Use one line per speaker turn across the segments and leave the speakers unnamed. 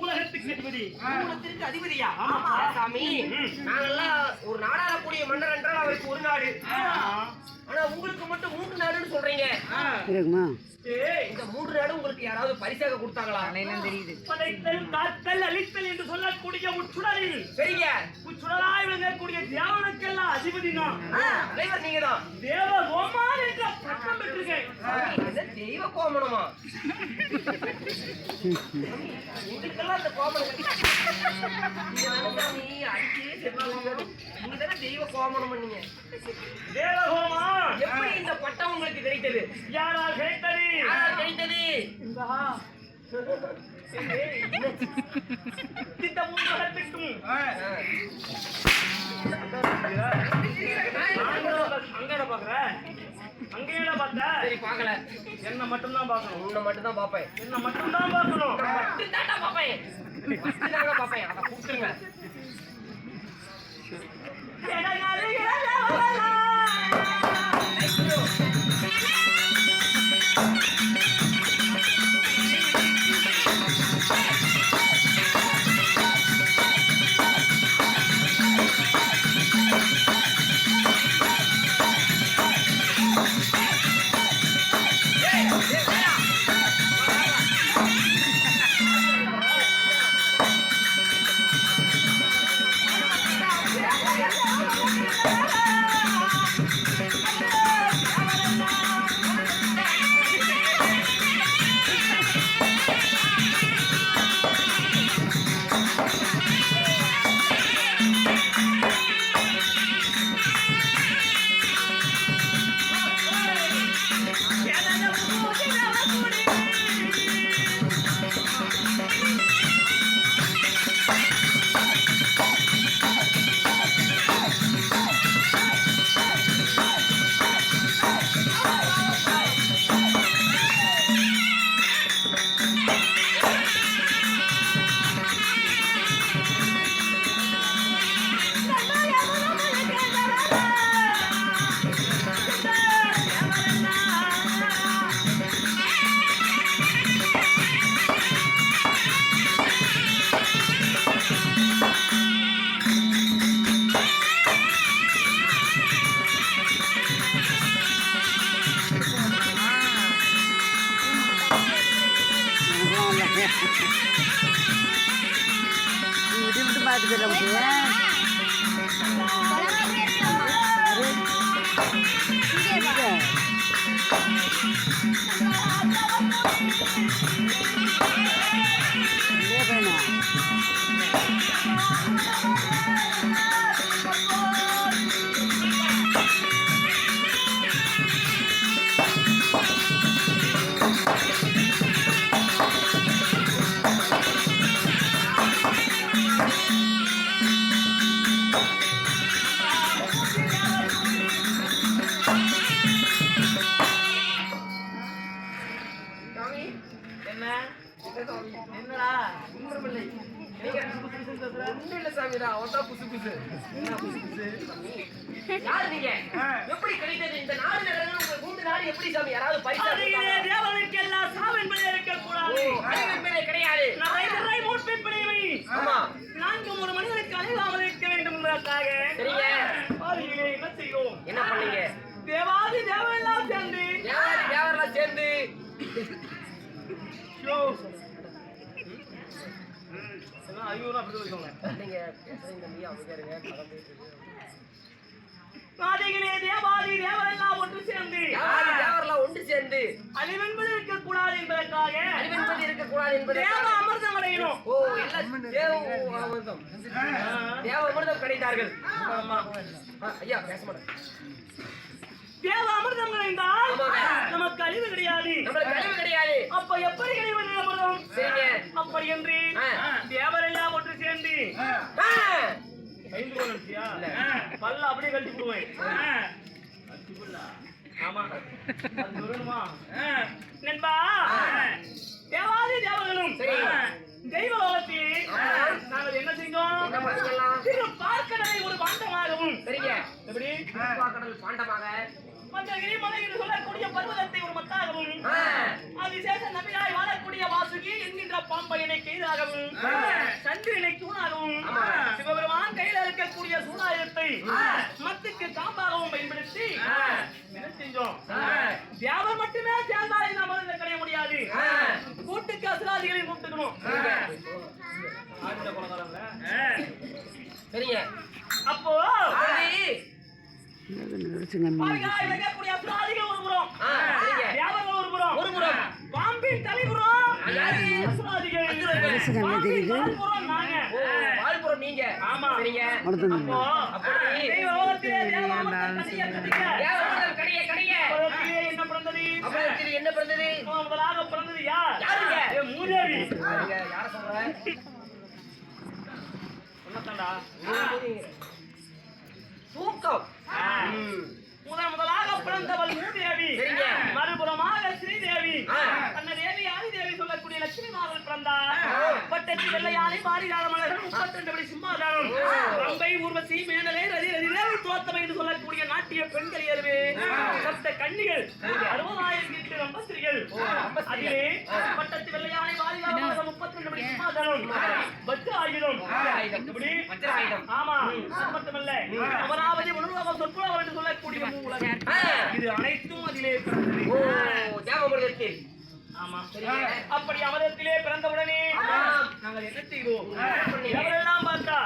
உலகத்துக்கு அதிபதி.
மூலத்திற்கு அதிபதியா? ஆமா சாமி. நாங்கெல்லாம் ஒரு நாடாளக்கூடிய மன்னர் என்றால் அவருக்கு ஒரு நாடு. ஆனா உங்களுக்கு மட்டும் மூன்று நாடுன்னு சொல்றீங்க. இந்த மூன்று நாடு உங்களுக்கு யாராவது பரிசாக கொடுத்தாங்களா? தெரியுது.
படைத்தல் காத்தல் அழித்தல் என்று சொல்லக்கூடிய உச்சுடரில்
சரிங்க.
உச்சுடராய் விளங்கக்கூடிய தேவனுக்கெல்லாம் அதிபதி
ஆ, தலைவர் நீங்க தான்
தேவ கோமான் என்ற பட்டம் பெற்றிருக்கேன்.
தெய்வ கோமணமா? உங்களுக்கெல்லாம் அந்த கோமணம் நீங்க தானே தானே தெய்வ கோமணம் நீங்க
தேவ கோமான்.
எப்படி இந்த பட்டம் உங்களுக்கு கிடைத்தது?
யாரால் கேட்டது
யாரால் கிடைத்தது?
இந்த உலகத்துக்கும் அங்கட பாக்குற அங்கேயில பார்த்த
சரி பார்க்கல
என்ன மட்டும்தான் பார்க்கணும்
உன்னை மட்டும் தான் பார்ப்பேன்
என்ன மட்டும்தான் பார்க்கணும்
மட்டும்தான்டா பார்ப்பேன் மட்டும்தாங்க பார்ப்பேன் அதை கொடுத்துருங்க
விட்டு விட்டு
சாமி தான் அவன் தான் புசு புசு? யார் நீங்க எப்படி கிடைத்தது? இந்த நாடு நகரங்கள் உங்க மூன்று நாடு எப்படி சாமி? யாராவது
அருகிலே
கொடுத்தாங்களா?
தேவனுக்கெல்லாம் சாவென்பதே
ஓ,
இருக்கக்கூடாது.
அறிவின் மேலே கிடையாது. ஆமா.
நான்கு ஒரு மனிதனுக்கு அழைவாமல் இருக்க வேண்டும் என்பதற்காக.
சரிங்க.
என்ன செய்யும்
என்ன பண்ணீங்க?
தேவாதி தேவெல்லாம் சேர்ந்து.
யார் யாரெல்லாம் சேர்ந்து?
தேவாதி ஒன்று சேர்ந்து.
ஒன்று சேர்ந்து?
அழிவென்பது இருக்கக்கூடாது என்பதற்காக. தேவ அமிர்தம் அடையணும்.
ஓ எல்லாம் தேவ அமிர்தம். தேவ அமிர்தம் கிடைத்தார்கள். ஐயா பேச மாட்டேன்.
தேவ அமிர்தம் கிடைந்தால். நமக்கு அழிவு கிடையாது.
கழிவு கிடையாது.
அப்ப எப்படி கிடைவது பல்ல அப்படியே கழிச்சு போடுவேன் கழிச்சு போடல. ஆமா அது சொல்லணுமா நண்பா தேவாதி தேவர்களும்
சரி.
தெய்வ லோகத்தில் நாங்கள் என்ன
பண்ணிக்கலாம்
திரு பார்க்கடலை ஒரு பாண்டமாகவும்
சரிங்க
எப்படி
கடல் பாண்டமாக
மந்தகிரி மலை என்று சொல்லக்கூடிய பர்வதத்தை ஒரு மத்தாகவும் நபியாய் வாழக்கூடிய வாசுகி என்கின்ற சாம்பயனை கைதாகவும் சந்திரனை தூணாகவும். சிவபெருமான் கையில இருக்கக்கூடிய சூடாயுதத்தை மத்துக்கு காம்பாகவும் பயன்படுத்தி என்ன செஞ்சோம்? தியாகம் மட்டுமே சேர்ந்தாலே நாம இதை கடைய முடியாது. கூட்டுக்கு அசுராதிகளையும் கூப்பிட்டுக்கணும்.
சரிங்க
அப்போ பாருங்க, கடிய உலகத்திலே என்ன பிறந்தது?
அப்படி என்ன பிறந்தது?
முதலாக பிறந்தது யார்?
யாருங்க?
ஏ, மூதேவி.
சரிங்க, யார சொல்ற? தூக்கம்.
முதல் முதலாக பிறந்தவள் மூதேவி. பட்டத்து வெள்ளையானை மாரிகால மலர்கள் முப்பத்தி படி சிம்மாதானம்
ஓ.
ரம்பை ஊர்வசி மேனலே ரதி ரதிதேவி தோத்தமை என்று சொல்லக்கூடிய நாட்டிய பெண்கள் ஏறுவே சப்த கன்னிகள் அறுபதாயிரம் எட்டு ரம்பஸ்திரிகள் அதிலே பட்டத்து வெள்ளையானை மாரிகால மலர்கள் முப்பத்தி ரெண்டு படி சிம்மாதானம் பத்து ஆயுதம்
ஆயுதம்.
இப்படி
வஜ்ர ஆயுதம்.
ஆமா அது மட்டுமல்ல. அமராவதி மனுலோகம் சொற்புலகம் என்று சொல்லக்கூடிய மூலகம்
ஆ.
இது அனைத்தும் அதிலே பிறந்தது. ஆமா. அப்படி அமரத்திலே பிறந்தவுடனே. நாங்கள் என்ன? எவரெல்லாம் பார்த்தா.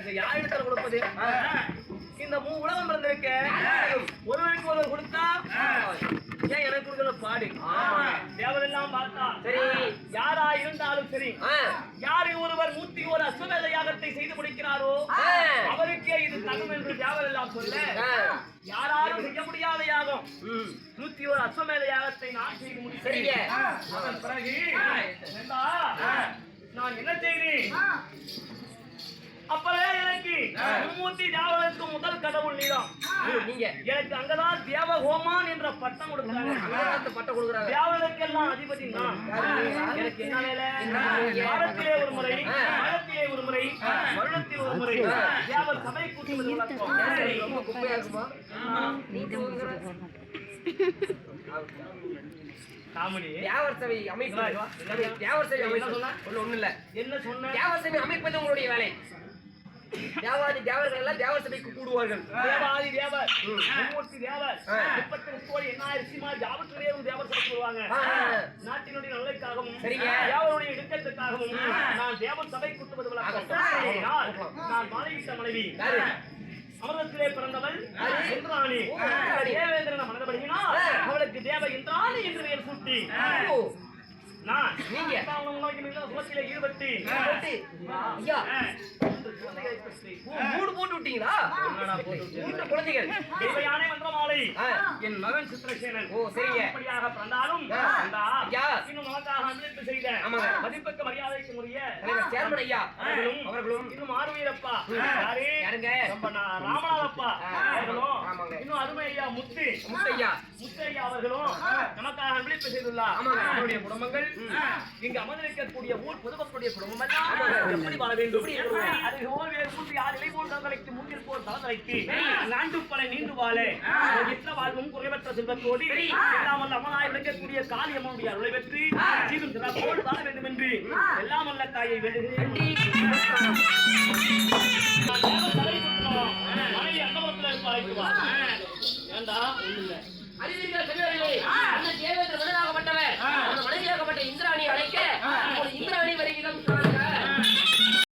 இதை யாரிடத்துல கொடுப்பது இந்த மூ உலகம் பிறந்திருக்க ஒருவருக்கு ஒருவர் கொடுத்தா ஏன் எனக்கு கொடுக்கல பாடு. தேவரெல்லாம் பார்த்தா
சரி.
யாரா இருந்தாலும் சரி. யாரு ஒருவர் நூத்தி ஒரு அஸ்வமேத யாகத்தை செய்து முடிக்கிறாரோ. அவருக்கே இது தகும் என்று தேவரெல்லாம் சொல்ல. யாராலும் செய்ய முடியாத யாகம். நூத்தி ஒரு அஸ்வமேத யாகத்தை நான் செய்து
சரிங்க.
அதன் பிறகு நான் என்ன செய்தேன்? அப்பவே எனக்கு மும்மூர்த்தி தேவர்களுக்கு முதல் கடவுள் நீதான்
ஓ, நீங்க.
எனக்கு அங்கதான் தேவ ஹோமான் என்ற பட்டம்
அங்கதான் பட்டம் கொடுக்குறாங்க.
தேவர்களுக்கெல்லாம் அதிபதி நான். எனக்கு என்ன வேலை? வாரத்திலே ஒரு முறை மாதத்திலே ஒரு முறை வருடத்தில் ஒரு முறை தேவர் சபை கூட்டுவது வழக்கம்
ரொம்ப குப்பையா இருக்குமா? தியாகர் சபை அமைப்பு தியாகர் சபை அமைப்பு. ஒண்ணு ஒண்ணு இல்ல
என்ன சொன்ன?
தியாகர் சபை அமைப்பது உங்களுடைய வேலை. தேவாதி தேவர்கள் எல்லாம் தேவர் சபைக்கு கூடுவார்கள்.
தேவாதி தேவர். தேவர். முப்பத்தி எண்ணாயிரம் சீமா தேவர் வருவாங்க. நாட்டினுடைய நலனுக்காகவும்
சரிங்க.
தேவருடைய இடுக்கத்துக்காகவும் நான் தேவர் சபை கூட்டுவது நான் மனைவி.
யாரு?
அமிர்தத்திலே பிறந்தவள்? இந்திராணி. தேவேந்திரன் மனதபடியினால்
ஆ.
அவளுக்கு தேவ இந்திராணி என்று
ஓ,
நான்
நீங்க?
சுமத்திலே
ஓ, மூடு போட்டு விட்டீங்களா? மூன்று குழந்தைகள்.
தெய்வ யானை மந்திரமாலை?
ஆ.
என் மகன் சித்திரசேனன்.
ஓ, சரிங்க.
அப்படியாக பிறந்தாலும். இன்னும் செய்த. மதிப்புக்கு மரியாதைக்கு உரிய
தலைவர் சேர்மன் ஐயா.
அவர்களும் இன்னும் ஆறுவீரப்பா. யாரு?
யாருங்க?
ராமநாதப்பா
ஆ.
அவர்களும்
ஆமாங்க.
இன்னும் அருமை ஐயா முத்து
முத்தையா.
முத்தையா அவர்களும் நமக்காக அன்பளிப்பு செய்துள்ளார். அவருடைய குடும்பங்கள் இங்கு அமர்ந்திருக்கக்கூடிய ஊர் பொதுமக்களுடைய குடும்பம் எல்லாம். எப்படி வாழ வேண்டும்? அது ஓர் வேறு மூன்று யார் இலை போல் தங்களுக்கு முன்னில் போல் தலதலைக்கு நாண்டு பல நீண்டு வாழ எத்த வாழ்வும் குறைவற்ற செல்வத்தோடு எல்லாம் வல்ல அமனாய் விளக்கக்கூடிய காளி அம்மனுடைய அருளை பெற்று சீரும் சிறப்போடு வாழ வேண்டும் என்று எல்லாம் வல்ல தாயை வேண்டுகிறேன். நான் தேவ தலை ஏண்டா ஒண்ணுல அறிவீர்கள் செல்வர்களே அண்ணன் இந்திராணி அழைக்க